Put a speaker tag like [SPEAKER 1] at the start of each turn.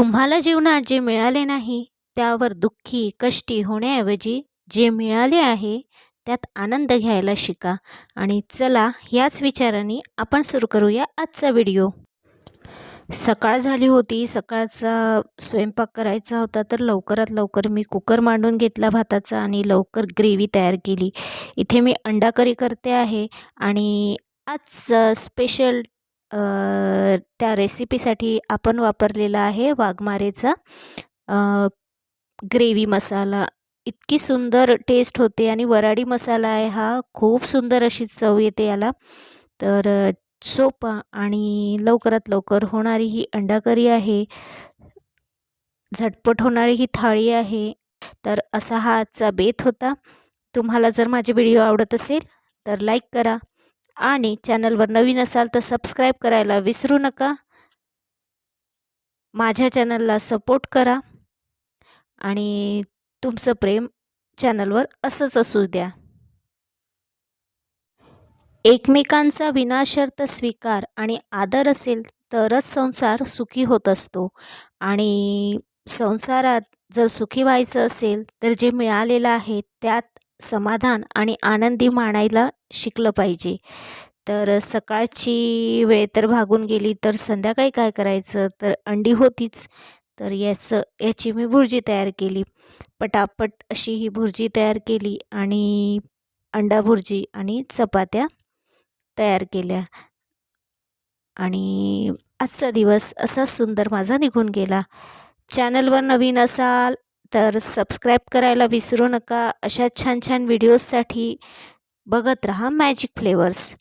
[SPEAKER 1] तुम्हाला जीवनात जे मिळाले नाही त्यावर दुःखी कष्टी होण्याऐवजी जे मिळाले आहे त्यात आनंद घ्यायला शिका. आणि चला याच विचाराने आपण सुरू करूया आजचा व्हिडिओ. सकाळ झाली होती. सकाळचा स्वयंपाक करायचा होता तर लवकरात लवकर मी कुकर मांडून घेतला भाताचा आणि लवकर ग्रेव्ही तयार केली. इथे मी अंडा करी करते आहे आणि आज स्पेशल त्या रेसिपीसाठी आपण वापरलेला आहे वाघमारेचा. ग्रेव्ही मसाला. इतकी सुंदर टेस्ट होते आणि वराडी मसाला आहे हा. खूप सुंदर अशी चव येते याला. तर सोपा आणि लवकरात लवकर होणारी ही अंडा करी आहे. झटपट होणारी ही थाळी आहे. तर असा हा आजचा बेत होता. तुम्हाला जर माझे व्हिडिओ आवडत असेल तर लाईक करा. आणि चॅनलवर नवीन असाल तर सबस्क्राईब करायला विसरू नका. माझ्या चॅनलला सपोर्ट करा. आणि तुमचं प्रेम चॅनलवर असंच असू द्या. एकमेकांचा विनाशर्त स्वीकार आणि आदर असेल तरच संसार सुखी होत असतो. आणि संसारात जर सुखी व्हायचं असेल तर जे मिळालेलं आहे त्यात समाधान आणि आनंदी मानायला शिकलं पाहिजे. तर सकाळची वेळ तर भागून गेली तर संध्याकाळी काय करायचं? तर अंडी होतीच. तर याचं याची मी भुर्जी तयार केली. पटापट अशी ही भुर्जी तयार केली आणि अंडा भुर्जी आणि चपात्या तयार केल्या. आणि आजचा दिवस असा सुंदर माझा निघून गेला. चॅनलवर नवीन असाल तर सबस्क्राईब करायला विसरू नका. अशा छान छान व्हिडिओजसाठी बघत रहा मॅजिक फ्लेवर्स